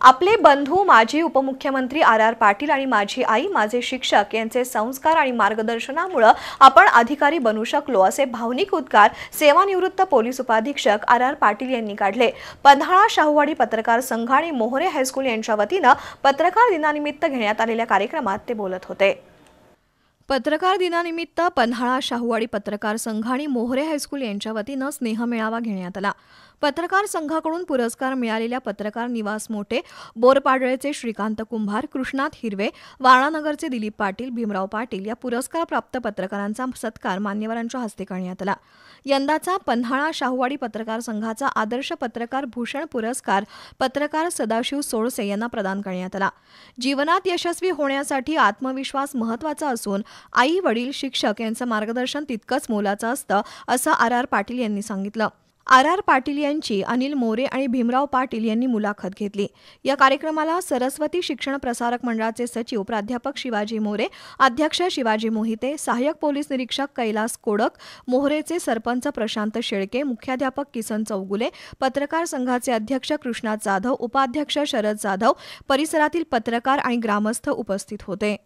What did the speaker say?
आपले बंधू माजी उपमुख्यमंत्री आर आर पाटील आणि माझी आई माझे शिक्षक यांचे संस्कार आणि मार्गदर्शनामुळं आपण अधिकारी बनू शकलो असे भावनिक उद्गार सेवानिवृत्त पोलीस उपाधीक्षक आर आर पाटील यांनी काढले. पन्हाळा शाहूवाडी पत्रकार संघ आणि मोहरे हायस्कूल यांच्या वतीनं पत्रकार दिनानिमित्त घेण्यात आलेल्या कार्यक्रमात ते बोलत होते. पत्रकार दिनानिमित्त पन्हाळा शाहूवाडी पत्रकार संघ आणि मोहरे हायस्कूल यांच्या वतीनं स्नेहमेळावा घेण्यात आला. पत्रकार संघाकडून पुरस्कार मिळालेल्या पत्रकार निवास मोठे बोरपाडळेचे श्रीकांत कुंभार कृष्णात हिरवे वाणानगरचे दिलीप पाटील भीमराव पाटील या पुरस्कारप्राप्त पत्रकारांचा सत्कार मान्यवरांच्या हस्ते करण्यात आला. यंदाचा पन्हाळा शाहूवाडी पत्रकार संघाचा आदर्श पत्रकार भूषण पुरस्कार पत्रकार सदाशिव सोळसे यांना प्रदान करण्यात आला. जीवनात यशस्वी होण्यासाठी आत्मविश्वास महत्त्वाचा असून आई वडील शिक्षक यांचं मार्गदर्शन तितकंच मोलाचं असतं असं आर आर पाटील यांनी सांगितलं. आर आर पाटील यांची अनिल मोरे आणि भीमराव पाटील यांनी मुलाखत घेतली. या कार्यक्रमाला सरस्वती शिक्षण प्रसारक मंडळाचे सचिव प्राध्यापक शिवाजी मोरे अध्यक्ष शिवाजी मोहिते सहाय्यक पोलीस निरीक्षक कैलास कोडक मोहरेचे सरपंच प्रशांत शेळके मुख्याध्यापक किसन चौगुले पत्रकार संघाचे अध्यक्ष कृष्णा जाधव उपाध्यक्ष शरद जाधव परिसरातील पत्रकार आणि ग्रामस्थ उपस्थित होते.